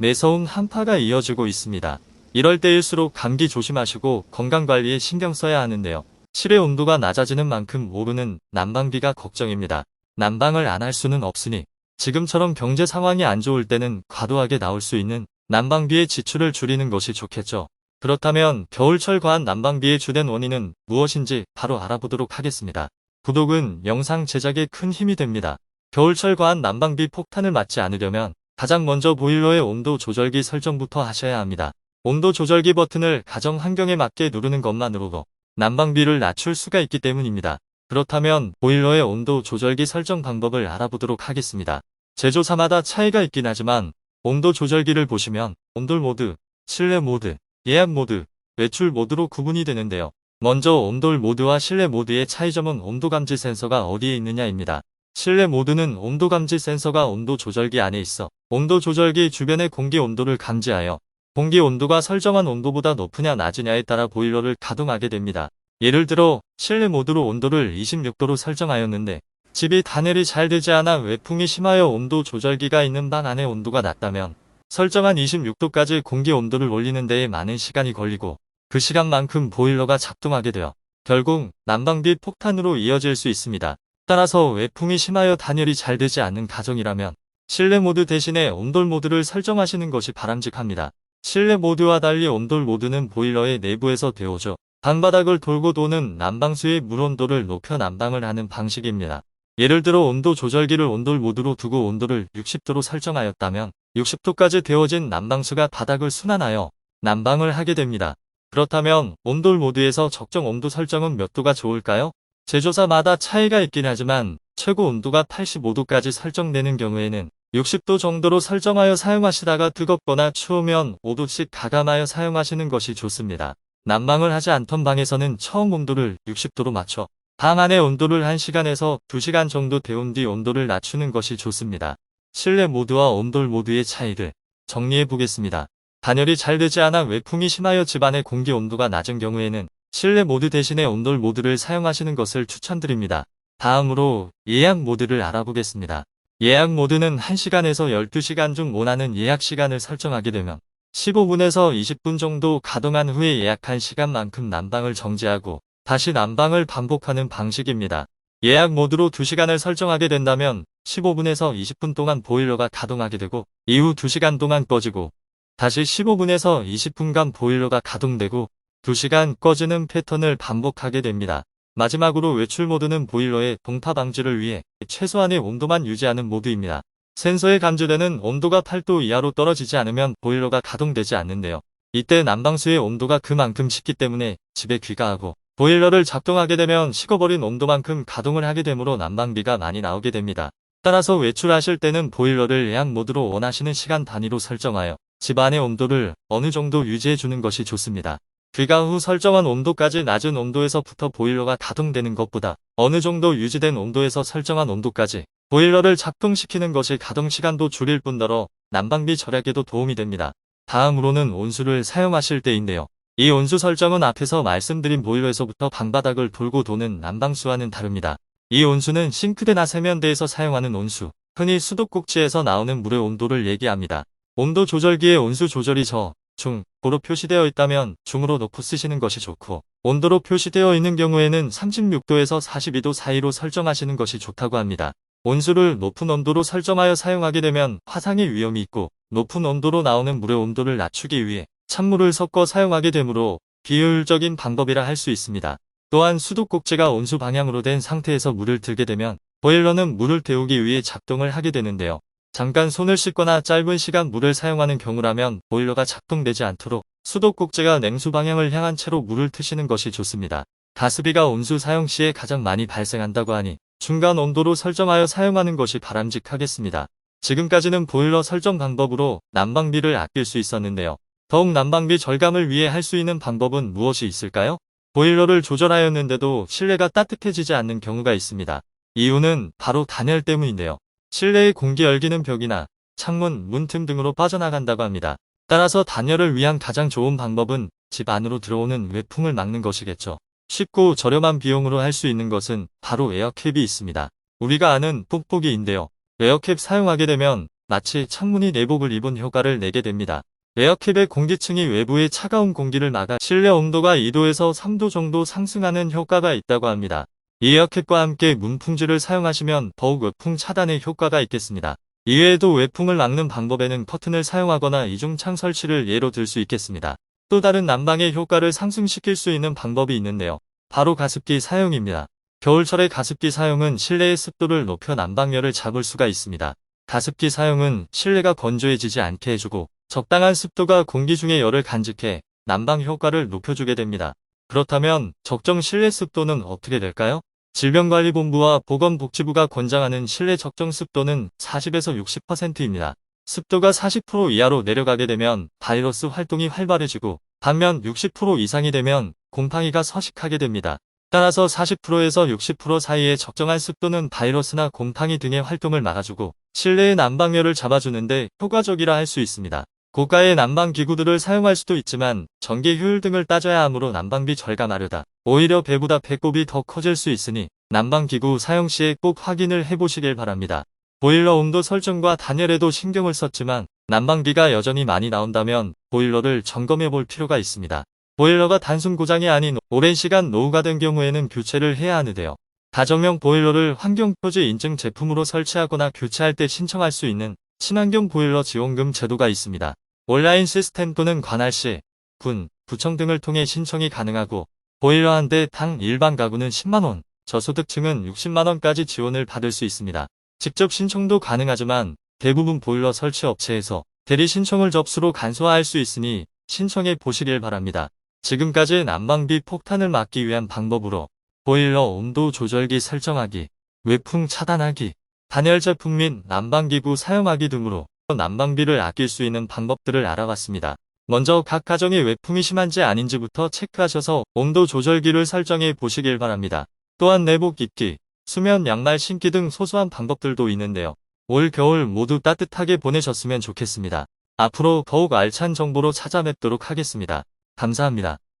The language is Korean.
매서운 한파가 이어지고 있습니다. 이럴 때일수록 감기 조심하시고 건강관리에 신경 써야 하는데요. 실외 온도가 낮아지는 만큼 오르는 난방비가 걱정입니다. 난방을 안 할 수는 없으니 지금처럼 경제 상황이 안 좋을 때는 과도하게 나올 수 있는 난방비의 지출을 줄이는 것이 좋겠죠. 그렇다면 겨울철 과한 난방비의 주된 원인은 무엇인지 바로 알아보도록 하겠습니다. 구독은 영상 제작에 큰 힘이 됩니다. 겨울철 과한 난방비 폭탄을 맞지 않으려면 가장 먼저 보일러의 온도 조절기 설정부터 하셔야 합니다. 온도 조절기 버튼을 가정 환경에 맞게 누르는 것만으로도 난방비를 낮출 수가 있기 때문입니다. 그렇다면 보일러의 온도 조절기 설정 방법을 알아보도록 하겠습니다. 제조사마다 차이가 있긴 하지만 온도 조절기를 보시면 온돌 모드, 실내 모드, 예약 모드, 외출 모드로 구분이 되는데요. 먼저 온돌 모드와 실내 모드의 차이점은 온도 감지 센서가 어디에 있느냐입니다. 실내 모드는 온도 감지 센서가 온도 조절기 안에 있어 온도 조절기 주변의 공기 온도를 감지하여 공기 온도가 설정한 온도보다 높으냐 낮으냐에 따라 보일러를 가동하게 됩니다. 예를 들어 실내 모드로 온도를 26도로 설정하였는데 집이 단열이 잘 되지 않아 외풍이 심하여 온도 조절기가 있는 방 안의 온도가 낮다면 설정한 26도까지 공기 온도를 올리는 데에 많은 시간이 걸리고 그 시간만큼 보일러가 작동하게 되어 결국 난방비 폭탄으로 이어질 수 있습니다. 따라서 외풍이 심하여 단열이 잘 되지 않는 가정이라면 실내 모드 대신에 온돌 모드를 설정하시는 것이 바람직합니다. 실내 모드와 달리 온돌 모드는 보일러의 내부에서 데워져 방바닥을 돌고 도는 난방수의 물 온도를 높여 난방을 하는 방식입니다. 예를 들어 온도 조절기를 온돌 모드로 두고 온도를 60도로 설정하였다면 60도까지 데워진 난방수가 바닥을 순환하여 난방을 하게 됩니다. 그렇다면 온돌 모드에서 적정 온도 설정은 몇 도가 좋을까요? 제조사마다 차이가 있긴 하지만 최고 온도가 85도까지 설정되는 경우에는 60도 정도로 설정하여 사용하시다가 뜨겁거나 추우면 5도씩 가감하여 사용하시는 것이 좋습니다. 난방을 하지 않던 방에서는 처음 온도를 60도로 맞춰 방 안의 온도를 1시간에서 2시간 정도 데운 뒤 온도를 낮추는 것이 좋습니다. 실내 모드와 온돌 모드의 차이를 정리해 보겠습니다. 단열이 잘 되지 않아 외풍이 심하여 집안의 공기 온도가 낮은 경우에는 실내 모드 대신에 온돌 모드를 사용하시는 것을 추천드립니다. 다음으로 예약 모드를 알아보겠습니다. 예약 모드는 1시간에서 12시간 중 원하는 예약 시간을 설정하게 되면 15분에서 20분 정도 가동한 후에 예약한 시간만큼 난방을 정지하고 다시 난방을 반복하는 방식입니다. 예약 모드로 2시간을 설정하게 된다면 15분에서 20분 동안 보일러가 가동하게 되고 이후 2시간 동안 꺼지고 다시 15분에서 20분간 보일러가 가동되고 2시간 꺼지는 패턴을 반복하게 됩니다. 마지막으로 외출 모드는 보일러의 동파 방지를 위해 최소한의 온도만 유지하는 모드입니다. 센서에 감지되는 온도가 8도 이하로 떨어지지 않으면 보일러가 가동되지 않는데요. 이때 난방수의 온도가 그만큼 식기 때문에 집에 귀가하고 보일러를 작동하게 되면 식어버린 온도만큼 가동을 하게 되므로 난방비가 많이 나오게 됩니다. 따라서 외출하실 때는 보일러를 예약 모드로 원하시는 시간 단위로 설정하여 집 안의 온도를 어느 정도 유지해 주는 것이 좋습니다. 귀가 후 설정한 온도까지 낮은 온도에서부터 보일러가 가동되는 것보다 어느 정도 유지된 온도에서 설정한 온도까지 보일러를 작동시키는 것이 가동 시간도 줄일 뿐더러 난방비 절약에도 도움이 됩니다. 다음으로는 온수를 사용하실 때인데요. 이 온수 설정은 앞에서 말씀드린 보일러에서부터 방바닥을 돌고 도는 난방수와는 다릅니다. 이 온수는 싱크대나 세면대에서 사용하는 온수, 흔히 수도꼭지에서 나오는 물의 온도를 얘기합니다. 온도 조절기에 온수 조절이 저, 중, 고로 표시되어 있다면 중으로 놓고 쓰시는 것이 좋고 온도로 표시되어 있는 경우에는 36도에서 42도 사이로 설정하시는 것이 좋다고 합니다. 온수를 높은 온도로 설정하여 사용하게 되면 화상의 위험이 있고 높은 온도로 나오는 물의 온도를 낮추기 위해 찬물을 섞어 사용하게 되므로 비효율적인 방법이라 할 수 있습니다. 또한 수도꼭지가 온수 방향으로 된 상태에서 물을 들게 되면 보일러는 물을 데우기 위해 작동을 하게 되는데요. 잠깐 손을 씻거나 짧은 시간 물을 사용하는 경우라면 보일러가 작동되지 않도록 수도꼭지가 냉수 방향을 향한 채로 물을 트시는 것이 좋습니다. 가스비가 온수 사용 시에 가장 많이 발생한다고 하니 중간 온도로 설정하여 사용하는 것이 바람직하겠습니다. 지금까지는 보일러 설정 방법으로 난방비를 아낄 수 있었는데요. 더욱 난방비 절감을 위해 할 수 있는 방법은 무엇이 있을까요? 보일러를 조절하였는데도 실내가 따뜻해지지 않는 경우가 있습니다. 이유는 바로 단열 때문인데요. 실내의 공기 열기는 벽이나 창문, 문틈 등으로 빠져나간다고 합니다. 따라서 단열을 위한 가장 좋은 방법은 집 안으로 들어오는 외풍을 막는 것이겠죠. 쉽고 저렴한 비용으로 할 수 있는 것은 바로 에어캡이 있습니다. 우리가 아는 뽁뽁이인데요. 에어캡 사용하게 되면 마치 창문이 내복을 입은 효과를 내게 됩니다. 에어캡의 공기층이 외부의 차가운 공기를 막아 실내 온도가 2도에서 3도 정도 상승하는 효과가 있다고 합니다. 이 에어캡과 함께 문풍지를 사용하시면 더욱 외풍 차단에 효과가 있겠습니다. 이외에도 외풍을 막는 방법에는 커튼을 사용하거나 이중창 설치를 예로 들 수 있겠습니다. 또 다른 난방의 효과를 상승시킬 수 있는 방법이 있는데요. 바로 가습기 사용입니다. 겨울철의 가습기 사용은 실내의 습도를 높여 난방열을 잡을 수가 있습니다. 가습기 사용은 실내가 건조해지지 않게 해주고 적당한 습도가 공기 중의 열을 간직해 난방 효과를 높여주게 됩니다. 그렇다면 적정 실내 습도는 어떻게 될까요? 질병관리본부와 보건복지부가 권장하는 실내 적정 습도는 40에서 60%입니다. 습도가 40% 이하로 내려가게 되면 바이러스 활동이 활발해지고 반면 60% 이상이 되면 곰팡이가 서식하게 됩니다. 따라서 40%에서 60% 사이의 적정한 습도는 바이러스나 곰팡이 등의 활동을 막아주고 실내의 난방열을 잡아주는데 효과적이라 할 수 있습니다. 고가의 난방 기구들을 사용할 수도 있지만 전기 효율 등을 따져야 하므로 난방비 절감하려다 오히려 배보다 배꼽이 더 커질 수 있으니 난방 기구 사용 시에 꼭 확인을 해보시길 바랍니다. 보일러 온도 설정과 단열에도 신경을 썼지만 난방비가 여전히 많이 나온다면 보일러를 점검해 볼 필요가 있습니다. 보일러가 단순 고장이 아닌 오랜 시간 노후가 된 경우에는 교체를 해야 하는데요. 가정용 보일러를 환경표지 인증 제품으로 설치하거나 교체할 때 신청할 수 있는 친환경 보일러 지원금 제도가 있습니다. 온라인 시스템 또는 관할시, 군, 구청 등을 통해 신청이 가능하고 보일러 한 대 당 일반 가구는 10만원, 저소득층은 60만원까지 지원을 받을 수 있습니다. 직접 신청도 가능하지만 대부분 보일러 설치 업체에서 대리 신청을 접수로 간소화할 수 있으니 신청해 보시길 바랍니다. 지금까지 난방비 폭탄을 막기 위한 방법으로 보일러 온도 조절기 설정하기, 외풍 차단하기, 단열 제품 및 난방기구 사용하기 등으로 난방비를 아낄 수 있는 방법들을 알아봤습니다. 먼저 각 가정의 외풍이 심한지 아닌지부터 체크하셔서 온도 조절기를 설정해 보시길 바랍니다. 또한 내복 입기, 수면 양말 신기 등 소소한 방법들도 있는데요. 올 겨울 모두 따뜻하게 보내셨으면 좋겠습니다. 앞으로 더욱 알찬 정보로 찾아뵙도록 하겠습니다. 감사합니다.